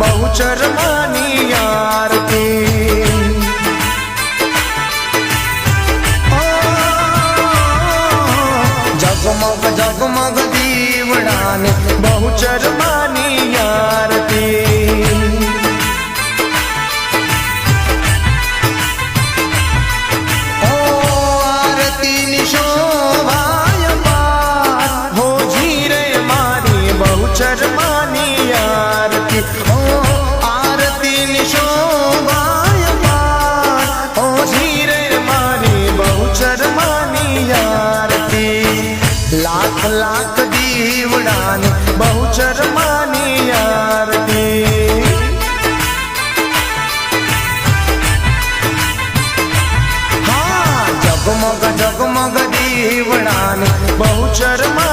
બહુચરમાની આરતી જગમગ જગમગ દીવડાને આરતી પાર હો જીરે મારી આરતી લાખ લાખ દીવડાની બહુચર માની આરતી હા જગમગ જગમગ દીવડાની બહુચર માની